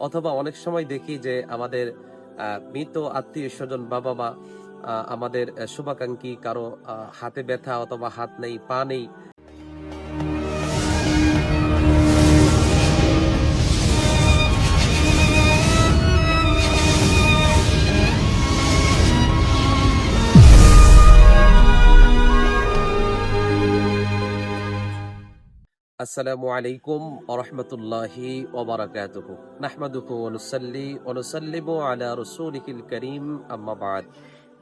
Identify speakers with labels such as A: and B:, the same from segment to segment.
A: অথবা অনেক সময় দেখি যে আমাদের মৃত আত্মীয় স্বজন বাবা মা আমাদের শুভাকাঙ্ক্ষী, কারও হাতে ব্যথা অথবা হাত নেই, পা নেই আসসালামু আলাইকুম ওরহমতুল্লাহি ওবারাকাতুহু। নাহমাদুহু ওয়া নুসাল্লি ওয়া নুসাল্লিমু আলা রাসূলিহিল কারীম, আম্মা বাদ।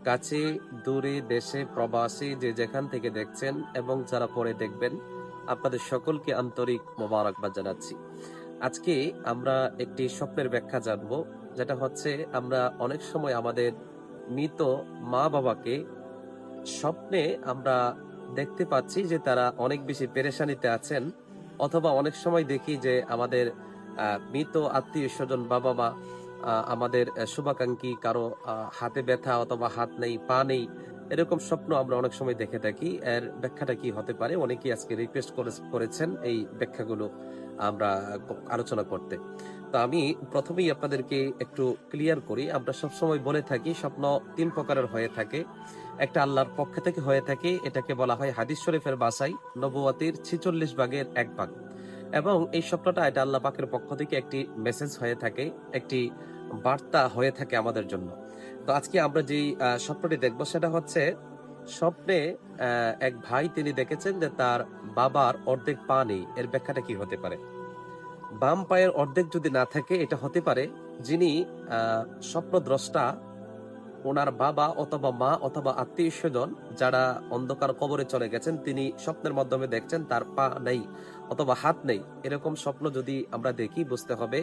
A: কাছে, দূরে, দেশে, প্রবাসী যে যেখান থেকে দেখছেন এবং যারা পরে দেখবেন, আপনাদের সকলকে আন্তরিক মোবারকবাদ জানাচ্ছি। আজকে আমরা একটি স্বপ্নের ব্যাখ্যা জানব, যেটা হচ্ছে আমরা অনেক সময় আমাদের মৃত মা বাবাকে স্বপ্নে আমরা দেখতে পাচ্ছি যে তারা অনেক বেশি পেরেশানিতে আছেন। অথবা অনেক সময় দেখি যে আমাদের মৃত আত্মীয় স্বজন বাবা মা আমাদের শুভাকাঙ্ক্ষী কারও হাতে ব্যথা অথবা হাত নেই, পা নেই, এরকম স্বপ্ন আমরা অনেক সময় দেখে থাকি। এর ব্যাখ্যাটা কি হতে পারে? অনেকেই আজকে রিকোয়েস্ট করেছেন এই ব্যাখ্যাগুলো আমরা আলোচনা করতে। আমি প্রথমেই আপনাদেরকে একটু ক্লিয়ার করি। আমরা সবসময় বলে থাকি, স্বপ্ন তিন প্রকারের হয়ে থাকে। একটা আল্লাহর পক্ষ থেকে হয়ে থাকে, এটাকে বলা হয় হাদিস শরীফের বাসাই নবুয়াতির ছিচল্লিশ ভাগের এক ভাগ। এবং এই স্বপ্নটা, এটা আল্লাহ পাকের পক্ষ থেকে একটি মেসেজ হয়ে থাকে, একটি বার্তা হয়ে থাকে আমাদের জন্য। তো আজকে আমরা যে স্বপ্নটি দেখব, সেটা হচ্ছে স্বপ্নে এক ভাই তিনি দেখেছেন যে তার বাবার অর্ধেক পা নেই। এর ব্যাখ্যাটা কি হতে পারে? বাম পায়ের অর্ধেক যদি না থাকে, এটা হতে পারে যিনি স্বপ্নদ্রষ্টা, ওনার বাবা অথবা মা অথবা আত্মীয় স্বজন যারা অন্ধকার কবরে চলে গেছেন, তিনি স্বপ্নের মাধ্যমে দেখছেন, তার পা নেই অথবা হাত নেই। এরকম স্বপ্ন যদি আমরা দেখি, বুঝতে হবে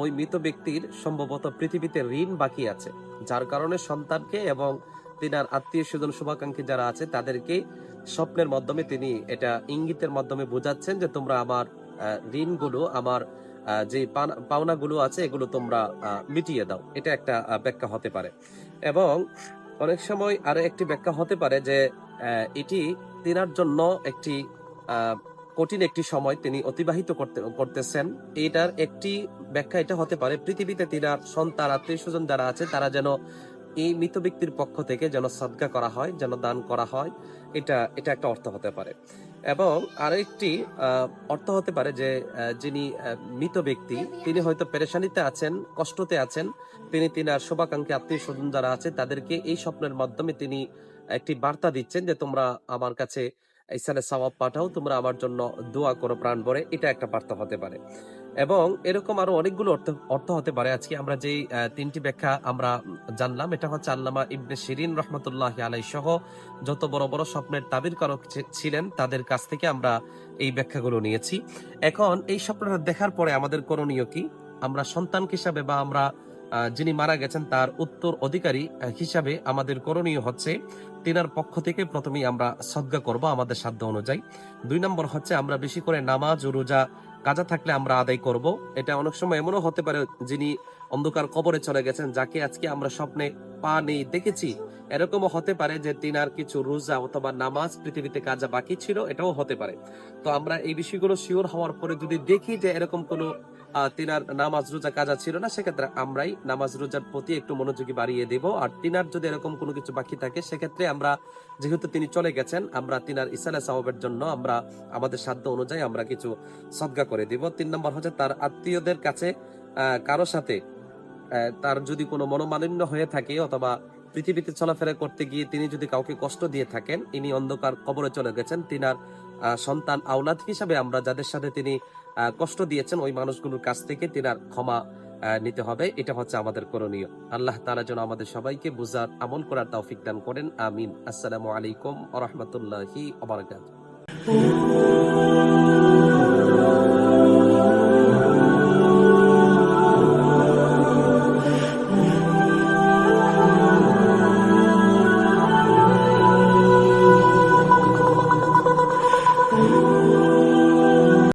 A: ওই মৃত ব্যক্তির সম্ভবত পৃথিবীতে ঋণ বাকি আছে। যার কারণে সন্তানকে এবং তিনার আত্মীয় স্বজন শুভাকাঙ্ক্ষী যারা আছে, তাদেরকে স্বপ্নের মাধ্যমে তিনি এটা ইঙ্গিতের মাধ্যমে বোঝাচ্ছেন যে তোমরা আমার ঋণগুলো আমার যে পাওনাগুলো আছে, এগুলো তোমরা মিটিয়ে দাও। এটা একটা ব্যাখ্যা হতে পারে। এবং অনেক সময় আরও একটি ব্যাখ্যা হতে পারে যে এটি তিনার জন্য একটি কঠিন একটি সময় তিনি অতিবাহিত করতে, করতেছেন। এটার একটি ব্যাখ্যা এটা হতে পারে, পৃথিবীতে তিনার সন্তান আত্মীয় স্বজন যারা আছে, তারা যেন এই মৃত ব্যক্তির পক্ষ থেকে যেন সাদগা করা হয়, যেন দান করা হয়, এটা এটা একটা অর্থ হতে পারে। এবং আরেকটি অর্থ হতে পারে যে যিনি মৃত ব্যক্তি, তিনি হয়তো পেরেশানিতে আছেন, কষ্টতে আছেন, তিনি তিনি আর শোভাকাঙ্ক্ষী আত্মীয় স্বজন যারা আছে, তাদেরকে এই স্বপ্নের মাধ্যমে তিনি একটি বার্তা দিচ্ছেন যে তোমরা আমার কাছে ইসালে সওয়াব পাঠাও, তোমরা আমার জন্য দোয়া করো প্রাণ ভরে এটা একটা বার্তা হতে পারে। এবং এরকম আরও অনেকগুলো অর্থ অর্থ হতে পারে। আজকে আমরা যে তিনটি ব্যাখ্যা আমরা জানলাম, এটা হচ্ছে আল্লামা ইবনে শিরিন রহমতুল্লাহ আলাই সহ যত বড় বড় স্বপ্নের তাবির কারক ছিলেন, তাদের কাছ থেকে আমরা এই ব্যাখ্যাগুলো নিয়েছি। এখন এই স্বপ্নটা দেখার পরে আমাদের করণীয় কি? আমরা সন্তান হিসাবে বা আমরা যিনি মারা গেছেন, তার উত্তর অধিকারী হিসাবে আমাদের করণীয় হচ্ছে, তিনার পক্ষ থেকে প্রথমেই আমরা সদ্গা করব আমাদের সাধ্য অনুযায়ী। দুই নম্বর হচ্ছে, আমরা বেশি করে নামাজ ও রোজা, কাজা থাকলে আমরা আদায় করব। এটা অনেক সময় এমনও হতে পারে যিনি অন্ধকার কবরে চলে গেছেন, যাকে আজকে আমরা স্বপ্নে পা নেই দেখেছি। এরকমও হতে পারে যে তিনার কিছু রোজা অথবা নামাজ পৃথিবীতে কাজা বাকি ছিল, এটাও হতে পারে। তো আমরা এই বিষয়গুলো শিওর হওয়ার পরে যদি দেখি যে এরকম কোনো তিনার নামাজ রোজা কাজা ছিল না, সেক্ষেত্রে আমরাই নামাজ রোজার প্রতি একটু মনোযোগী বাড়িয়ে দেব। আর তিনার যদি এরকম কোনো কিছু বাকি থাকে, সেক্ষেত্রে আমরা যেহেতু তিনি চলে গেছেন, আমরা তিনার ইসালা সাহবের জন্য আমরা, আমাদের সাধ্য অনুযায়ী আমরা কিছু সদ্গা করে দিব। তিন নম্বর হচ্ছে তার আত্মীয়দের কাছে কারও সাথে তার যদি কোনো মনোমালিন্য হয়ে থাকে অথবা পৃথিবীতে চলাফেরা করতে গিয়ে তিনি যদি কাউকে কষ্ট দিয়ে থাকেন, ইনি অন্ধকার কবরে চলে গেছেন, তিনার সন্তান আওলাদ হিসাবে আমরা যাদের সাথে তিনি কষ্ট দিয়েছেন, ওই মানুষগুলোর কাছ থেকে তিনার ক্ষমা নিতে হবে। এটা হচ্ছে আমাদের করণীয়। আল্লাহ তাআলা যেন আমাদের সবাইকে বুঝার, আমল করার তৌফিক দান করেন। আমিন। আসসালামু আলাইকুম রাহমাতুল্লাহি